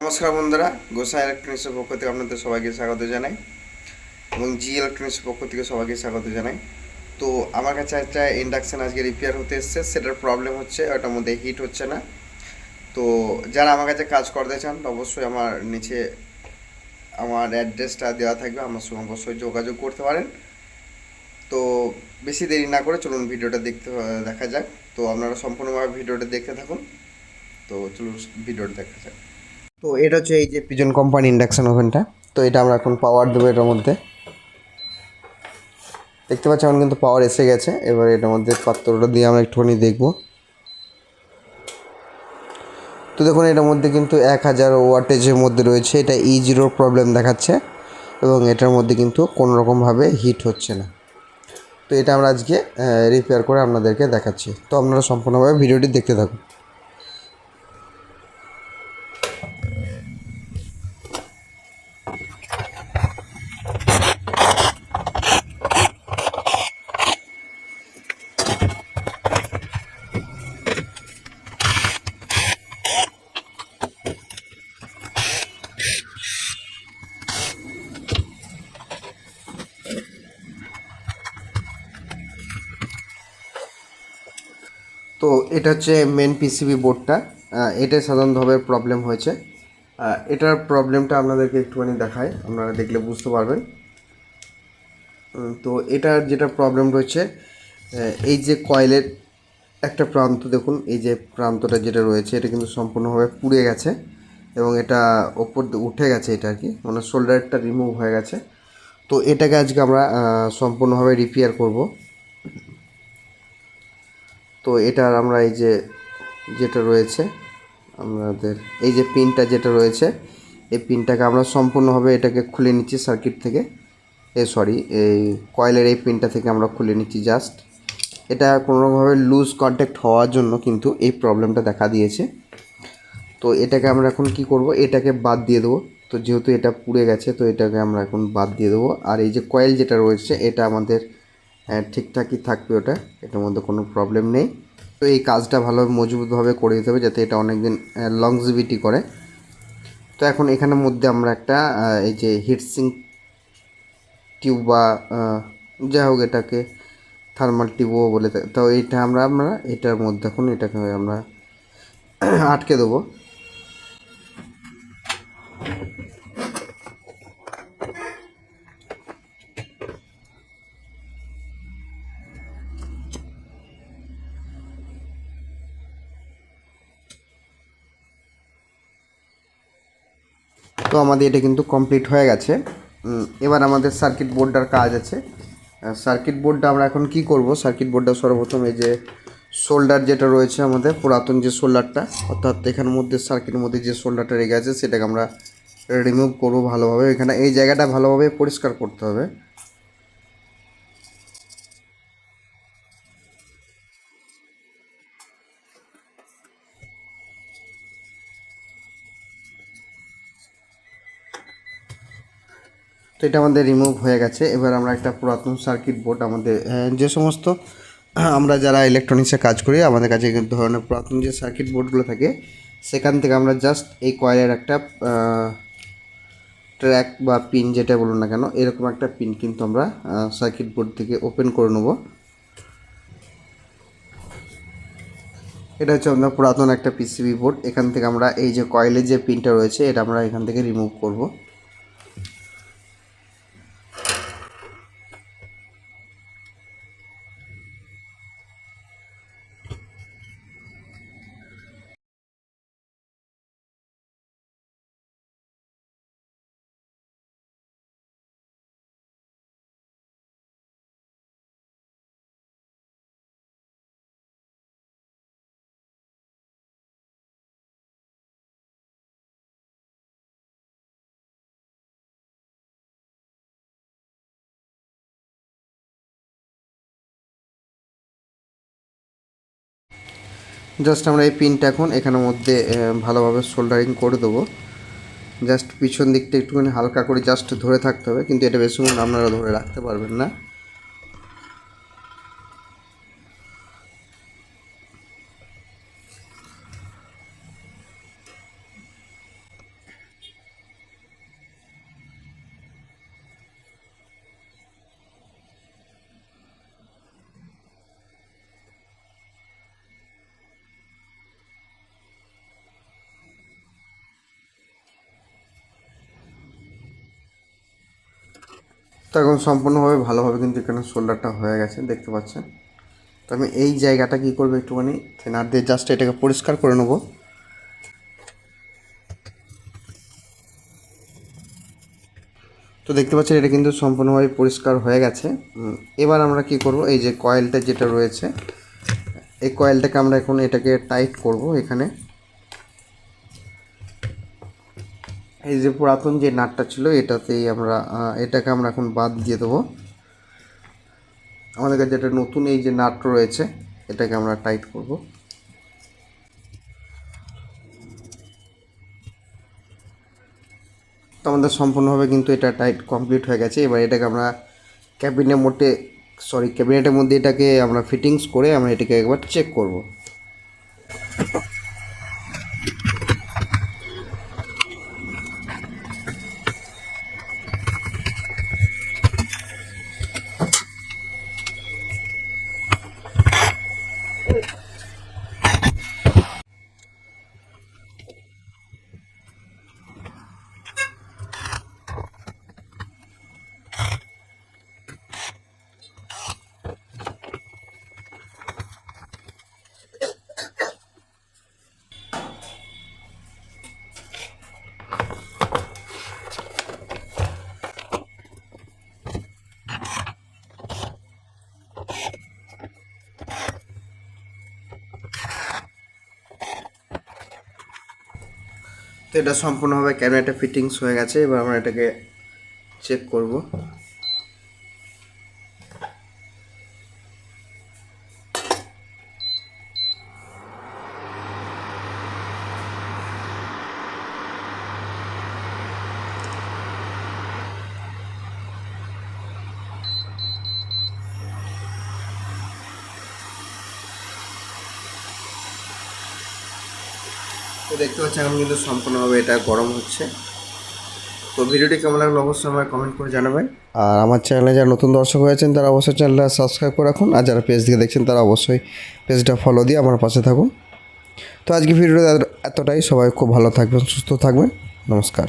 নমস্কার বন্ধুরা গোসা ইলেকট্রনিক্সের পক্ষ থেকে আপনাদের সবাইকে স্বাগত জানাই এবং জি ইলেকট্রনিক্সের পক্ষ থেকে সবাইকে স্বাগত জানাই। তো আমার কাছে একটা ইন্ডাকশান আজকে রিপেয়ার হতে এসছে, সেটার প্রবলেম হচ্ছে, ওটার মধ্যে হিট হচ্ছে না। তো যারা আমার কাছে কাজ করতে চান, অবশ্যই আমার নিচে আমার অ্যাড্রেসটা দেওয়া থাকবে, আমার সঙ্গে অবশ্যই যোগাযোগ করতে পারেন। তো বেশি দেরি না করে চলুন ভিডিওটা দেখতে, দেখা যাক। তো আপনারা সম্পূর্ণভাবে ভিডিওটা দেখতে থাকুন। তো চলুন ভিডিওটা দেখা যাক। তো এটা হচ্ছে এই যে পিজন কোম্পানি ইন্ডাকশান ওভেনটা তো এটা আমরা এখন পাওয়ার দেবো এটার মধ্যে। দেখতে পাচ্ছি এখন কিন্তু পাওয়ার এসে গেছে। এবার এটার মধ্যে পাত্রটা দিয়ে আমরা একটুখানি দেখব। তো দেখুন, এটার মধ্যে কিন্তু এক হাজার ওয়াটেজের মধ্যে রয়েছে। এটা ই জিরোর প্রবলেম দেখাচ্ছে এবং এটার মধ্যে কিন্তু কোনো রকমভাবে হিট হচ্ছে না। তো এটা আমরা আজকে রিপেয়ার করে আপনাদেরকে দেখাচ্ছি। তো আপনারা সম্পূর্ণভাবে ভিডিওটি দেখতে থাকুন। তো এটা হচ্ছে মেন পিসিবি বোর্ডটা এটা সাধারণভাবে প্রবলেম হয়েছে। এটার প্রবলেমটা আপনাদেরকে একটুখানি দেখায় আপনারা দেখলে বুঝতে পারবেন। তো এটার যেটা প্রবলেম রয়েছে এই যে কয়েলের একটা প্রান্ত, দেখুন, এই যে প্রান্তটা যেটা রয়েছে, এটা কিন্তু সম্পূর্ণভাবে পুড়ে গেছে এবং এটা ওপর উঠে গেছে এটা আর কি মানে শোল্ডারটা রিমুভ হয়ে গেছে। তো এটাকে আজকে আমরা সম্পূর্ণভাবে রিপেয়ার করব। তো এটার আমরা এই যে, যেটা রয়েছে আমাদের এই যে পিনটা যেটা রয়েছে এই পিনটাকে আমরা সম্পূর্ণভাবে এটাকে খুলে নিচ্ছি সার্কিট থেকে। এ সরি এই কয়েলের এই পিনটা থেকে আমরা খুলে নিচ্ছি জাস্ট এটা কোনোরকমভাবে লুজ কন্ট্যাক্ট হওয়ার জন্য কিন্তু এই প্রবলেমটা দেখা দিয়েছে। তো এটাকে আমরা এখন কি করব? এটাকে বাদ দিয়ে দেবো। তো যেহেতু এটা পুড়ে গেছে তো এটাকে আমরা এখন বাদ দিয়ে দেবো। আর এই যে কয়েল যেটা রয়েছে এটা আমাদের হ্যাঁ, ঠিকঠাকই থাকবে ওটা। এটার মধ্যে কোনো প্রবলেম নেই। তো এই কাজটা ভালোভাবে মজবুতভাবে করে দিতে হবে যাতে এটা অনেক দিন লংজিভিটি করে তো এখন এখানের মধ্যে আমরা একটা এই যে হিটসিং টিউব বা যাই হোক এটাকে থার্মাল টিউবও বলে। তো এইটা আমরা আমরা এটার মধ্যে এখন এটাকে আমরা আটকে দেবো আমাদের এটা কিন্তু কমপ্লিট হয়ে গেছে। এবার আমাদের সার্কিট বোর্ডটার কাজ আছে। সার্কিট বোর্ডটা আমরা এখন কি করব? সার্কিট বোর্ডটা সর্বপ্রথম এই যে শোল্ডার যেটা রয়েছে আমাদের, পুরাতন যে শোল্ডারটা অর্থাৎ এখানের মধ্যে সার্কিটের মধ্যে যে শোল্ডারটা রেখে আছে, সেটাকে আমরা রিমুভ করব ভালোভাবে। এখানে এই জায়গাটা ভালোভাবে পরিষ্কার করতে হবে। তো এটা আমাদের রিমুভ হয়ে গেছে। এবার আমরা একটা পুরাতন সার্কিট বোর্ড আমাদের যে সমস্ত, আমরা যারা ইলেকট্রনিক্সে কাজ করি, আমাদের কাছে ধরনের পুরাতন যে সার্কিট বোর্ডগুলো থাকে, সেখান থেকে আমরা জাস্ট এই কয়েলের একটা ট্র্যাক বা পিন যেটা বলুন না কেন, এরকম একটা পিন কিন্তু আমরা সার্কিট বোর্ড থেকে ওপেন করে নেব। এটা হচ্ছে আমাদের পুরাতন একটা পিসিবি বোর্ড এখান থেকে আমরা এই যে কয়েলের যে পিনটা রয়েছে, এটা আমরা এখান থেকে রিমুভ করব। জাস্ট আমরা এই পিনটা এখন এখানের মধ্যে ভালোভাবে সোল্ডারিং করে দেবো। জাস্ট পিছন দিকটা একটুখানি হালকা করে জাস্ট ধরে থাকতে হবে, কিন্তু এটা বেশিক্ষণ আপনারা ধরে রাখতে পারবেন না। তো এখন সম্পূর্ণভাবে ভালোভাবে কিন্তু এখানে শোল্ডারটা হয়ে গেছে, দেখতে পাচ্ছেন। তো আমি এই জায়গাটা কী করব একটুখানি থেনার দিয়ে জাস্ট এটাকে পরিষ্কার করে নেব। তো দেখতে পাচ্ছেন, এটা কিন্তু সম্পূর্ণভাবে পরিষ্কার হয়ে গেছে। এবার আমরা কি করব, এই যে কয়েলটা যেটা রয়েছে, এই কয়েলটাকে আমরা এখন এটাকে টাইট করব এখানে। এই যে পুরাতন যে নাটটা ছিল, এটাতেই আমরা এটাকে আমরা এখন বাদ দিয়ে দেবো। আমাদের কাছে যেটা নতুন এই যে নাট রয়েছে, এটাকে আমরা টাইট করব। তো আমাদের সম্পূর্ণভাবে কিন্তু এটা টাইট কমপ্লিট হয়ে গেছে। এবার এটাকে আমরা ক্যাবিনের মধ্যে সরি ক্যাবিনেটের মধ্যে এটাকে আমরা ফিটিংস করে আমরা এটাকে একবার চেক করব। তো এটা সম্পূর্ণভাবে ক্যামেরাটা ফিটিংস হয়ে গেছে এবার আমরা এটাকে চেক করব। তো দেখতে পাচ্ছি এখন কিন্তু সম্পূর্ণভাবে এটা গরম হচ্ছে। তো ভিডিওটি কেমন লাগল অবশ্যই আমায় কমেন্ট করে জানাবেন। আর আমার চ্যানেলে যারা নতুন দর্শক হয়েছেন, তারা অবশ্যই চ্যানেলটা সাবস্ক্রাইব করে রাখুন। আর যারা পেজ থেকে দেখছেন, তারা অবশ্যই পেজটা ফলো দিয়ে আমার পাশে থাকুন। তো আজকে ভিডিওটা এতটাই। সবাই খুব ভালো থাকবেন, সুস্থ থাকবেন। নমস্কার।